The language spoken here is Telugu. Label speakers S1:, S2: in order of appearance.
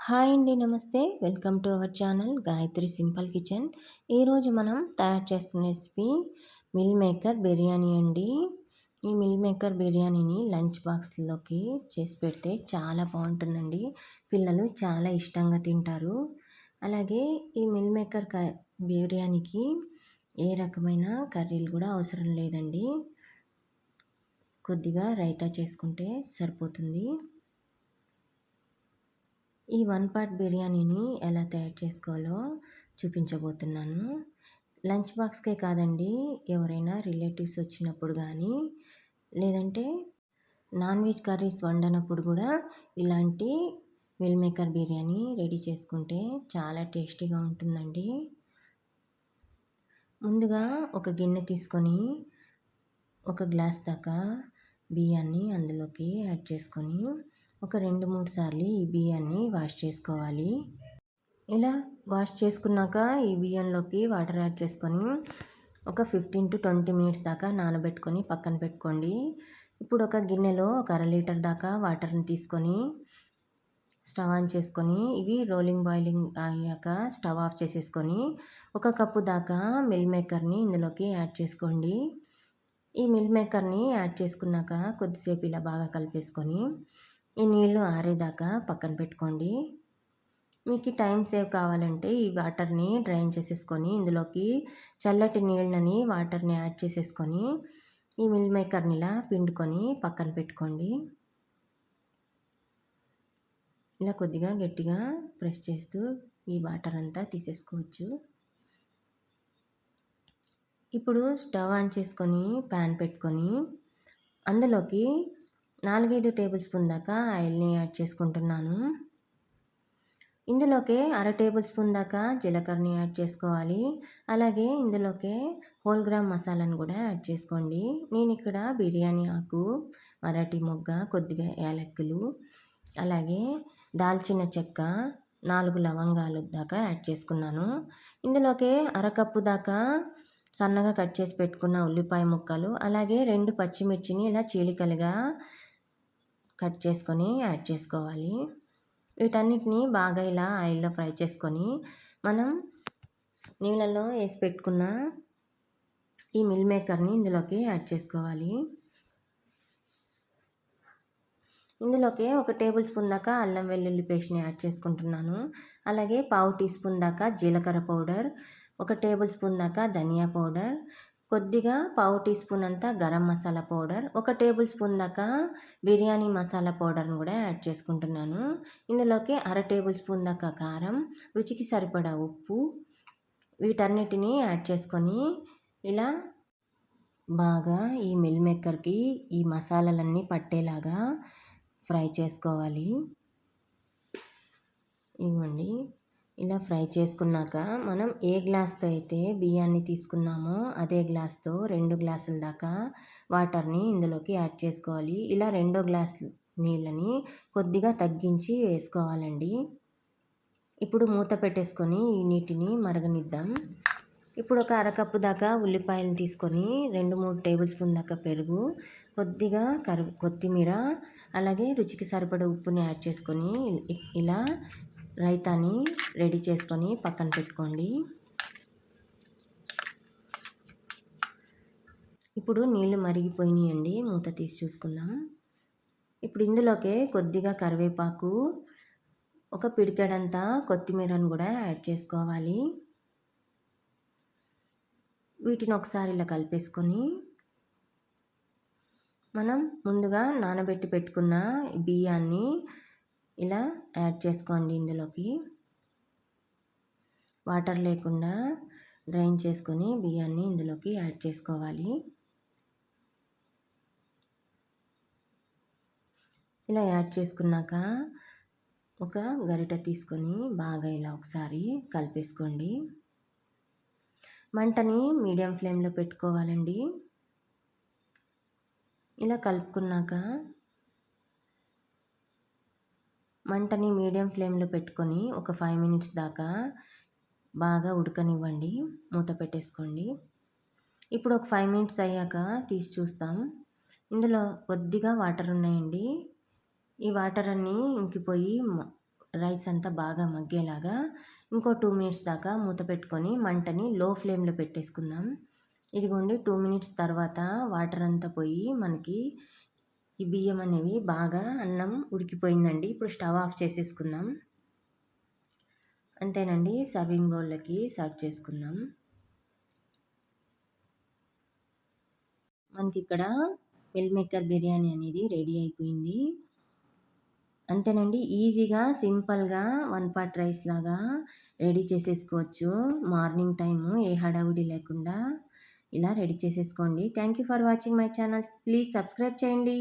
S1: హాయ్ అండి నమస్తే. Welcome to our channel Gayatri simple kitchen. ఈరోజు మనం తయారు చేస్తున్న రెసిపీ మిల్ మేకర్ బిర్యానీ అండి. ఈ మిల్ మేకర్ బిర్యానీని లంచ్ బాక్స్లోకి చేసి పెడితే చాలా బాగుంటుందండి. పిల్లలు చాలా ఇష్టంగా తింటారు. అలాగే ఈ మిల్ మేకర్ క బిర్యానీకి ఏ రకమైన కర్రీలు కూడా అవసరం లేదండి. కొద్దిగా రైతా చేసుకుంటే సరిపోతుంది. ఈ వన్ పార్ట్ బిర్యానీని ఎలా తయారు చేసుకోవాలో చూపించబోతున్నాను. లంచ్ బాక్స్కే కాదండి ఎవరైనా రిలేటివ్స్ వచ్చినప్పుడు కానీ లేదంటే నాన్ వెజ్ కర్రీస్ వండనప్పుడు కూడా ఇలాంటి మిల్ మేకర్ బిర్యానీ రెడీ చేసుకుంటే చాలా టేస్టీగా ఉంటుందండి. ముందుగా ఒక గిన్నె తీసుకొని ఒక గ్లాస్ దాకా బియ్యాన్ని అందులోకి యాడ్ చేసుకొని ఒక రెండు మూడు సార్లు ఈ బియ్యాన్ని వాష్ చేసుకోవాలి. ఇలా వాష్ చేసుకున్నాక ఈ బియ్యంలోకి వాటర్ యాడ్ చేసుకొని ఒక ఫిఫ్టీన్ టు ట్వంటీ మినిట్స్ దాకా నానబెట్టుకొని పక్కన పెట్టుకోండి. ఇప్పుడు ఒక గిన్నెలో ఒక అర లీటర్ దాకా వాటర్ని తీసుకొని స్టవ్ ఆన్ చేసుకొని ఇవి రోలింగ్ బాయిలింగ్ అయ్యాక స్టవ్ ఆఫ్ చేసేసుకొని ఒక కప్పు దాకా మిల్ మేకర్ని ఇందులోకి యాడ్ చేసుకోండి. ఈ మిల్ మేకర్ని యాడ్ చేసుకున్నాక కొద్దిసేపు ఇలా బాగా కలిపేసుకొని ఈ నీళ్ళు ఆరేదాకా పక్కన పెట్టుకోండి. మీకు టైం సేవ్ కావాలంటే ఈ వాటర్ని డ్రైన్ చేసేసుకొని ఇందులోకి చల్లటి నీళ్ళని వాటర్ని యాడ్ చేసేసుకొని ఈ మిల్ మేకర్ని ఇలా పిండుకొని పక్కన పెట్టుకోండి. ఇలా కొద్దిగా గట్టిగా ప్రెస్ చేస్తూ ఈ వాటర్ అంతా తీసేసుకోవచ్చు. ఇప్పుడు స్టవ్ ఆన్ చేసుకొని ప్యాన్ పెట్టుకొని అందులోకి నాలుగైదు టేబుల్ స్పూన్ దాకా ఆయిల్ని యాడ్ చేసుకుంటున్నాను. ఇందులోకే అర టేబుల్ స్పూన్ దాకా జీలకర్రని యాడ్ చేసుకోవాలి. అలాగే ఇందులోకే హోల్ గ్రామ్ మసాలాను కూడా యాడ్ చేసుకోండి. నేను ఇక్కడ బిర్యానీ ఆకు మరాఠీ మొగ్గ కొద్దిగా యాలక్కులు అలాగే దాల్చిన చెక్క నాలుగు లవంగాలు దాకా యాడ్ చేసుకున్నాను. ఇందులోకే అరకప్పు దాకా సన్నగా కట్ చేసి పెట్టుకున్న ఉల్లిపాయ ముక్కలు అలాగే రెండు పచ్చిమిర్చిని ఇలా చీలికలుగా కట్ చేసుకొని యాడ్ చేసుకోవాలి. వీటన్నిటిని బాగా ఇలా ఆయిల్లో ఫ్రై చేసుకొని మనం నీళ్ళల్లో వేసి పెట్టుకున్న ఈ మిల్ మేకర్ని ఇందులోకి యాడ్ చేసుకోవాలి. ఇందులోకి ఒక టేబుల్ స్పూన్ దాకా అల్లం వెల్లుల్లి పేస్ట్ని యాడ్ చేసుకుంటున్నాను. అలాగే పావు టీ స్పూన్ దాకా జీలకర్ర పౌడర్ ఒక టేబుల్ స్పూన్ దాకా ధనియా పౌడర్ కొద్దిగా పావు టీ స్పూన్ అంతా గరం మసాలా పౌడర్ ఒక టేబుల్ స్పూన్ దాకా బిర్యానీ మసాలా పౌడర్ని కూడా యాడ్ చేసుకుంటున్నాను. ఇందులోకి అర టేబుల్ స్పూన్ దాకా కారం రుచికి సరిపడా ఉప్పు వీటన్నిటిని యాడ్ చేసుకొని ఇలా బాగా ఈ మిల్ మేకర్కి ఈ మసాలాలన్నీ పట్టేలాగా ఫ్రై చేసుకోవాలి. ఇవ్వండి ఇలా ఫ్రై చేసుకున్నాక మనం ఏ గ్లాస్తో అయితే బియ్యాన్ని తీసుకున్నామో అదే గ్లాస్తో రెండు గ్లాసుల దాకా వాటర్ని ఇందులోకి యాడ్ చేసుకోవాలి. ఇలా రెండో గ్లాస్ నీళ్ళని కొద్దిగా తగ్గించి వేసుకోవాలండి. ఇప్పుడు మూత పెట్టేసుకొని ఈ నీటిని మరగనిద్దాం. ఇప్పుడు ఒక అరకప్పు దాకా ఉల్లిపాయలు తీసుకొని రెండు మూడు టేబుల్ స్పూన్ దాకా పెరుగు కొద్దిగా కరి కొత్తిమీర అలాగే రుచికి సరిపడే ఉప్పుని యాడ్ చేసుకొని ఇలా రైతాని రెడీ చేసుకొని పక్కన పెట్టుకోండి. ఇప్పుడు నీళ్ళు మరిగిపోయినాయండి. మూత తీసి చూసుకుందాం. ఇప్పుడు ఇందులోకే కొద్దిగా కరివేపాకు ఒక పిడికెడంతా కొత్తిమీరను కూడా యాడ్ చేసుకోవాలి. వీటిని ఒకసారి ఇలా కలిపేసుకొని మనం ముందుగా నానబెట్టి పెట్టుకున్న బియ్యాన్ని ఇలా యాడ్ చేసుకోండి ఇందులోకి. వాటర్ లేకుండా డ్రైన్ చేసుకొని బియ్యాన్ని ఇందులోకి యాడ్ చేసుకోవాలి. ఇలా యాడ్ చేసుకున్నాక ఒక గరిట తీసుకొని బాగా ఇలా ఒకసారి కలిపేసుకోండి. మంటని మీడియం ఫ్లేమ్లో పెట్టుకోవాలండి. ఇలా కలుపుకున్నాక మంటని మీడియం ఫ్లేమ్లో పెట్టుకొని ఒక ఫైవ్ మినిట్స్ దాకా బాగా ఉడకనివ్వండి. మూత పెట్టేసుకోండి. ఇప్పుడు ఒక ఫైవ్ మినిట్స్ అయ్యాక తీసి చూస్తాం. ఇందులో కొద్దిగా వాటర్ ఉన్నాయండి. ఈ వాటర్ అన్నీ ఇంకిపోయి రైస్ అంతా బాగా మగ్గేలాగా ఇంకో టూ మినిట్స్ దాకా మూత పెట్టుకొని మంటని లో ఫ్లేమ్లో పెట్టేసుకుందాం. ఇదిగోండి టూ మినిట్స్ తర్వాత వాటర్ అంతా పోయి మనకి ఈ బియ్యం అనేవి బాగా అన్నం ఉడికిపోయిందండి. ఇప్పుడు స్టవ్ ఆఫ్ చేసేసుకుందాం. అంతేనండి సర్వింగ్ బౌల్లోకి సర్వ్ చేసుకుందాం. మనకి ఇక్కడ మిల్ మేకర్ బిర్యానీ అనేది రెడీ అయిపోయింది. అంతేనండి ఈజీగా సింపుల్గా వన్ పాట్ రైస్ లాగా రెడీ చేసేసుకోవచ్చు. మార్నింగ్ టైము ఏ హడావుడి లేకుండా. ఇలా రెడీ చేసేసుకోండి. Thank you for watching my channels please subscribe చేయండి.